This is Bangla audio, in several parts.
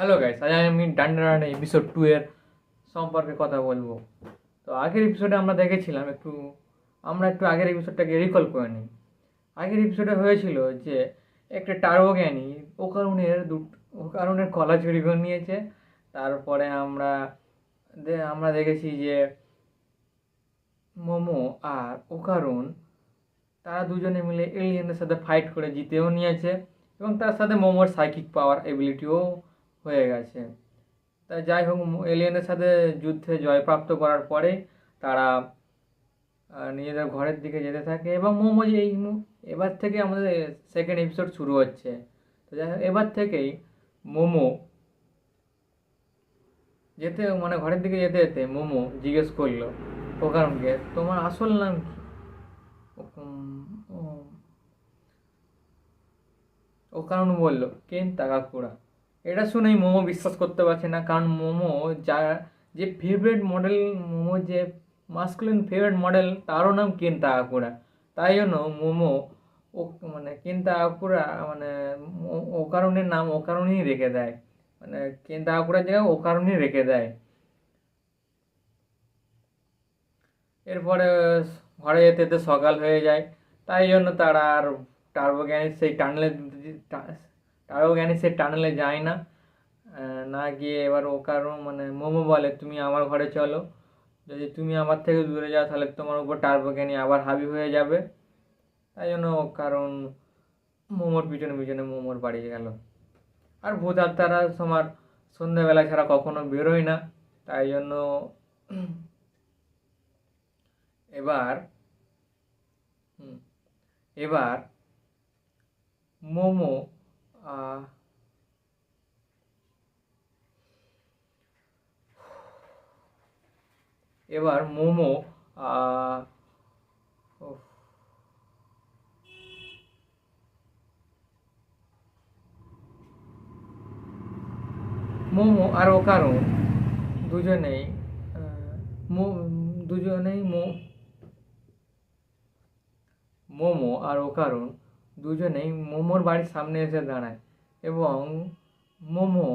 হ্যালো গাইস আজ আমি ডান্ডা রান এপিসোড টু এর সম্পর্কে কথা বলব। তো আগের এপিসোডে আমরা দেখেছিলাম একটু, আমরা একটু আগের এপিসোডটাকে রিকল করে নিই। আগের এপিসোডে হয়েছিল যে একটা টার্বো জ্ঞানী ওকারুনের দু ওকারুনের কলা চুরি করে নিয়েছে। তারপরে আমরা আমরা দেখেছি যে মোমো আর ওকারুন তারা দুজনে মিলে এলিয়েনদের সাথে ফাইট করে জিতেও নিয়েছে এবং তার সাথে মোমোর সাইকিক পাওয়ার এবিলিটিও হয়ে গেছে। তা যাই হোক এলিয়েনের সাথে যুদ্ধে জয়প্রাপ্ত করার পরে তারা নিজেদের ঘরের দিকে যেতে থাকে এবং মোমো যে এই এবার থেকে আমাদের সেকেন্ড এপিসোড শুরু হচ্ছে। তো যাই হোক, এবার থেকেই মোমো যেতে মানে ঘরের দিকে যেতে যেতে মোমো জিজ্ঞেস করল, ওখানকে তোমার আসল নাম কি? ও কারণ বলল কেন তাকাকুড়া এটা শুনেই মোমো বিশ্বাস করতে পারছে না, কারণ মোমো যা, যে ফেভারিট মডেল মোমো যে মাস্কুলিন ফেভারিট মডেল তারও নাম কেন আকুরা। তাই জন্য মোমো ও মানে কেন আকুরা মানে ও- কারণের নাম ও কারণেই রেখে দেয়। মানে কেন তাকাকুড়ার জায়গায় ও কারণেই রেখে দেয়। এরপরে ঘরে যেতে যেতে সকাল হয়ে যায়, তাই জন্য তারা আর টার্বো গ্যানিস সেই টানেলে টার্বো গ্যানিস সেই টানেলে যায় না। না গিয়ে এবার ও কারণ মানে মোমো বলে, তুমি আমার ঘরে চলো। যদি তুমি আমার থেকে দূরে যাও, তাহলে তোমার উপর টার্বো জ্ঞানী আবার হাবি হয়ে যাবে। তাই জন্য ও কারণ মোমোর পিছনে পিছনে মোমোর বাড়ি গেল। আর ভূত আত্মারা তোমার সন্ধ্যেবেলা ছাড়া কখনো বেরোয় না। তাই জন্য এবার এবার মোমো এবার মোমো মোমো আর দুজনেই আহ, দুজনেই মো মোমো আর ও ওকারণ দুজনেই মোমোর বাড়ির সামনে এসে দাঁড়ায় এবং মোমো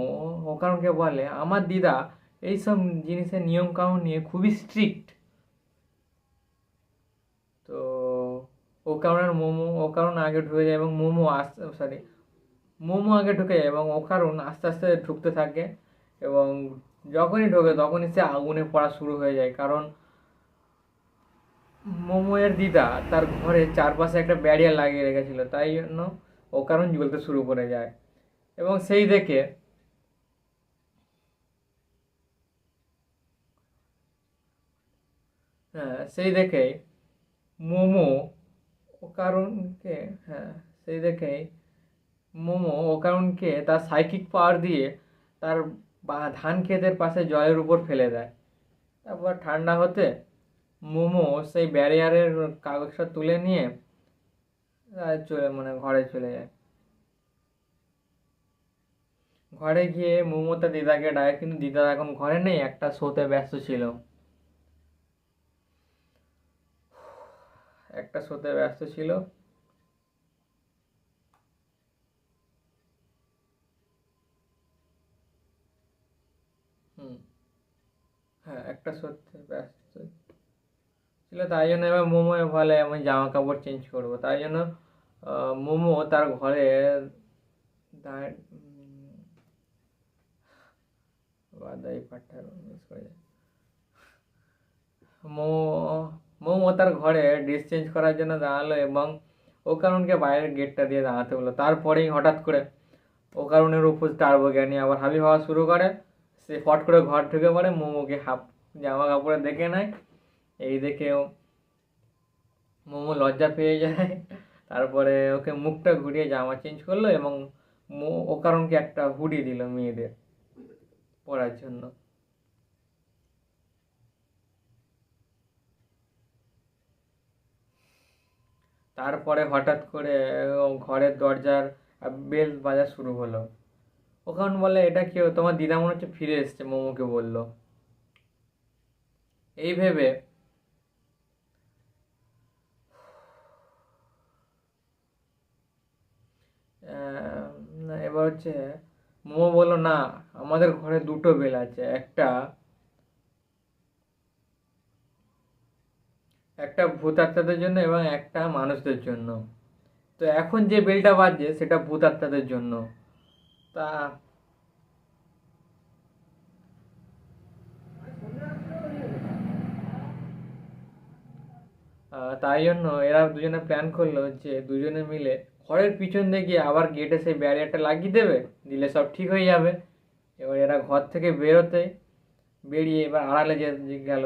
ওকারণকে বলে, আমার দিদা, এইসব জিনিসের নিয়ম কানুন নিয়ে খুবই স্ট্রিক্ট তো ও কারণে মোমো, ও কারণ আগে ঢুকে যায় এবং মোমো আস্তে সরি মোমো আগে ঢুকে যায় এবং ও কারণ আস্তে আস্তে ঢুকতে থাকে এবং যখনই ঢোকে তখনই সে আগুনে পড়া শুরু হয়ে যায়। কারণ মোমোয়ের দিদা, তার ঘরে চারপাশে একটা ব্যারিয়ার লাগিয়ে রেখেছিল, তাই জন্য ও কারণ জ্বলতে শুরু করে যায়। এবং সেই দেখে হ্যাঁ সেই দেখেই মোমো ও কারণকে হ্যাঁ সেই দেখেই মোমো ও কারণকে তার সাইকিক পাওয়ার দিয়ে তার ধান ক্ষেতের পাশে জলের উপর ফেলে দেয়। তারপর ঠান্ডা হতে মোমো সেই ব্যারিয়ারের কাগজটা তুলে নিয়ে চলে মানে ঘরে চলে যায়। ঘরে গিয়ে মোমো তার দিদাকে ডাকে, কিন্তু দিদা এখন ঘরে নেই, একটা শোতে ব্যস্ত ছিল। একটা শোতে ব্যস্ত ছিল। হুম। হ্যাঁ একটা শোতে ব্যস্ত ছিল তাই জন্য এবার মোমো বলে, আমি জামা কাপড় চেঞ্জ করব। তাই জন্য মোমো তার ঘরে মোমো মোমো তার ঘরে ড্রেস চেঞ্জ করার জন্য দাঁড়াল এবং ও কারণকে বাইরের গেটটা দিয়ে দাঁড়াতে হলো তারপরেই হঠাৎ করে ও কারণের উপর টার্বো জ্ঞানী আবার হাবি হওয়া শুরু করে। সে ফট করে ঘর ঢুকে পড়ে, মোমোকে হাফ জামা কাপড়ে দেখে নেয়। এই দেখে মোমো লজ্জা পেয়ে যায়। তারপরে ওকে মুখটা ঘুরিয়ে জামা চেঞ্জ করল এবং ও কারণকে একটা হুডি দিল মেয়েদের পরার জন্য। তারপরে হঠাৎ করে ঘরের দরজার বেল বাজা শুরু হলো। ওখান বলে, এটা কেউ তোমার দিদা মনে হচ্ছে ফিরে এসছে? মোমোকে বলল। এই ভেবে আহ, না, এবার হচ্ছে মোমো বলল, না, আমাদের ঘরে দুটো বেল আছে, একটা একটা ভূত আত্মাদের জন্য এবং একটা মানুষদের জন্য। তো এখন যে বেলটা বাজছে, সেটা ভূত আত্মাদের জন্য। তা তাই জন্য এরা দুজনে প্ল্যান করল যে দুজনে মিলে ঘরের পিছন দিয়ে গিয়ে আবার গেটে সেই ব্যারিয়ারটা লাগিয়ে দেবে, দিলে সব ঠিক হয়ে যাবে। এবার এরা ঘর থেকে বেরোতে বেরিয়ে এবার আড়ালে যে গেল,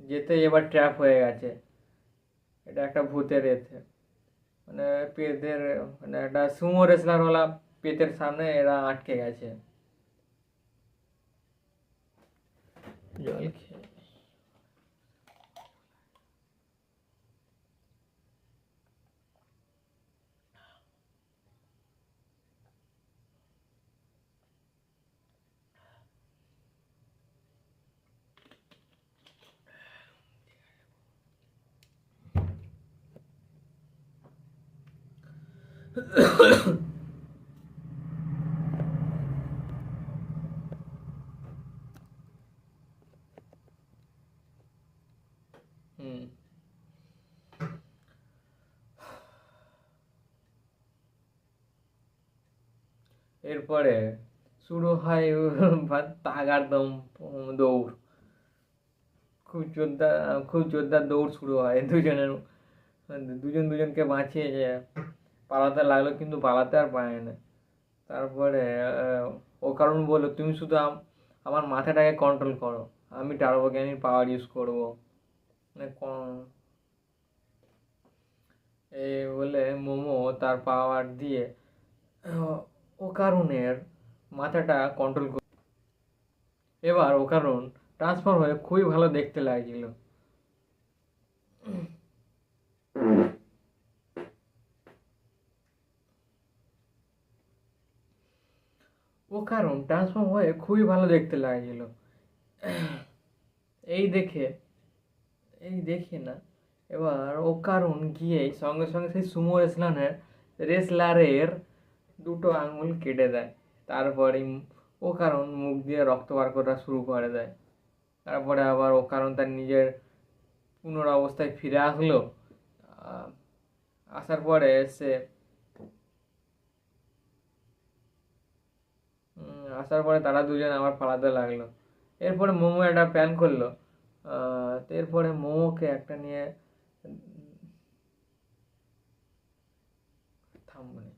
যেতে এবার ট্র্যাপ হয়ে গেছে। এটা একটা ভূতের এতে। মানে পেতের মানে একটা সুমো রেসলারওয়ালা পেতের সামনে এরা আটকে গেছে। জল খেয়ে। এরপরে শুরু হয় তাগার দম, দৌড়। খুব জোরদার খুব জোরদার দৌড় শুরু হয় দুজনের, দুজন দুজনকে বাঁচিয়ে যে পালাতে লাগল, কিন্তু পালাতে আর পারে না। তারপরে ও কারণ বলল, তুমি শুধু আমার মাথাটাকে কন্ট্রোল করো। আমি টার্বোগ্যানির পাওয়ার ইউজ করব। এই বলে মোমো তার পাওয়ার দিয়ে, ও কারণের মাথাটা কন্ট্রোল করে, এবার ও কারণ ট্রান্সফার হয়ে খুবই ভালো দেখতে লাগছিল ও কারণ ট্রান্সফর্ম হয়ে খুবই ভালো দেখতে লাগছিল। এই দেখে এই দেখে না, এবার ও কারণ গিয়ে সঙ্গে সঙ্গে সেই সুমো রেসলারের রেসলারের দুটো আঙুল কেটে দেয়। তারপরে ও কারণ মুখ দিয়ে রক্ত বার করা শুরু করে দেয়। তারপরে আবার ও কারণ তার নিজের পুনরাবস্থায় ফিরে আসলো। আসার পরে সে আসার পরে তারা দুজন আবার পালাতে লাগল। এরপরে মোমো একটা প্ল্যান করল এরপরে মোমোকে একটা নিয়ে থামবনি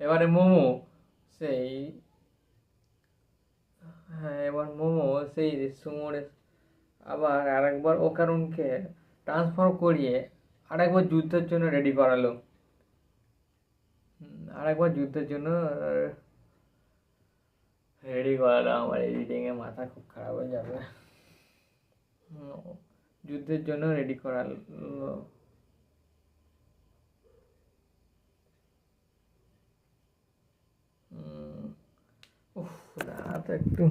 এবারে মোমো, সেই হ্যাঁ এবার মোমো, সেই সুমোরে আবার আরেকবার ওকারুনকে ট্রান্সফার করিয়ে আরেকবার যুদ্ধের জন্য রেডি করালো। হুম, আরেকবার যুদ্ধের জন্য রেডি করালো আমার এডিটিংয়ে মাথা খুব খারাপ হয়ে যাবে। যুদ্ধের জন্য রেডি করালো উফ রাত একটু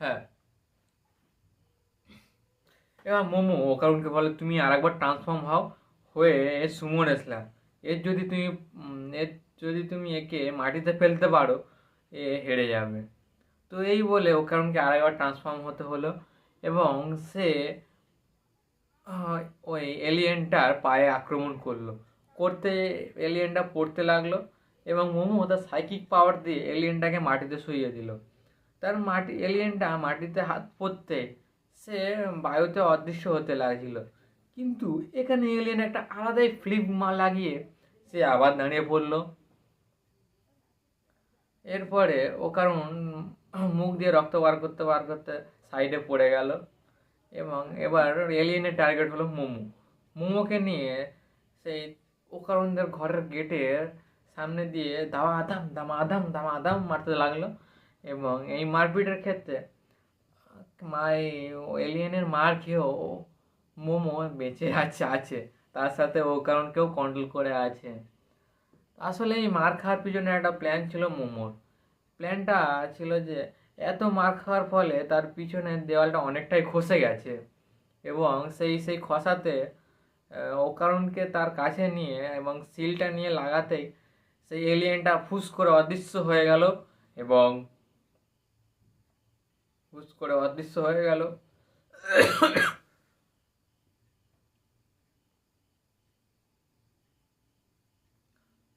হ্যাঁ এবার মোমো, ও কারণকে বলে, তুমি আরেকবার ট্রান্সফর্ম হও। হয়ে সুমো রেসলার এর যদি তুমি এর যদি তুমি একে মাটিতে ফেলতে পারো, এ হেরে যাবে। তো এই বলে ও কারণকে আরেকবার ট্রান্সফর্ম হতে হলো এবং সে ওই এলিয়েনটার পায়ে আক্রমণ করল। করতে এলিয়েনটা পড়তে লাগল এবং মোমো তার সাইকিক পাওয়ার দিয়ে এলিয়েনটাকে মাটিতে শুইয়ে দিল। তার মাটি এলিয়েনটা মাটিতে হাত পড়তে সে বায়ুতে অদৃশ্য হতে লাগছিল। কিন্তু এখানে এলিয়েন একটা আলাদাই ফ্লিপ মা লাগিয়ে সে আবার দাঁড়িয়ে পড়ল। এরপরে ও কারণ মুখ দিয়ে রক্ত বার করতে বার করতে সাইডে পড়ে গেল এবং এবার এলিয়েনের টার্গেট হলো মোমো। মোমোকে নিয়ে সেই ও কারণদের ঘরের গেটের সামনে দিয়ে দামা আদাম দামা আদাম দামা আদাম মারতে লাগল এবং এই মারপিটের ক্ষেত্রে মাই এলিয়েনের মার খেয়েও মোমো বেঁচে আছে আছে। তার সাথে ও কারণকেও কন্ট্রোল করে আছে। আসলে এই মার খাওয়ার পিছনে একটা প্ল্যান ছিল মোমোর। প্ল্যানটা ছিল যে এত মার খাওয়ার ফলে তার পিছনের দেওয়ালটা অনেকটাই খসে গেছে। এবং সেই সেই খসাতে আহ, অকারণকে তার কাছে নিয়ে এবং সিলটা নিয়ে লাগাতেই সেই এলিয়েনটা ফুস করে অদৃশ্য হয়ে গেল এবং ফুস করে অদৃশ্য হয়ে গেল।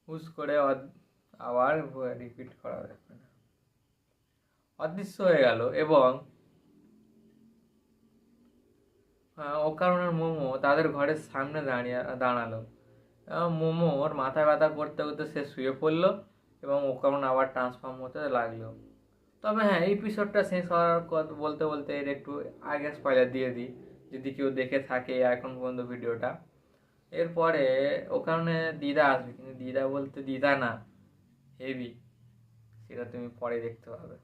হুস করে আবার রিপিট করা যাবে না। অদৃশ্য হয়ে গেল এবং অকারণের মোমো তাদের ঘরের সামনে দাঁড়িয়ে, দাঁড়াল। মোমোর মাথা ব্যথা করতে করতে সে শুয়ে পড়ল এবং অকারণ আবার ট্রান্সফর্ম হতে লাগল। তবে হ্যাঁ এপিসোডটা শেষ হওয়ার কথা বলতে বলতে এর একটু আগে স্পয়লার দিয়ে দিই, যদি কেউ দেখে থাকে এখন পর্যন্ত ভিডিওটা। এরপরে ওখানে দিদা আসবে, কিন্তু দিদা বলতে দিদা না হেভি সেটা তুমি পরে দেখতে পাবে।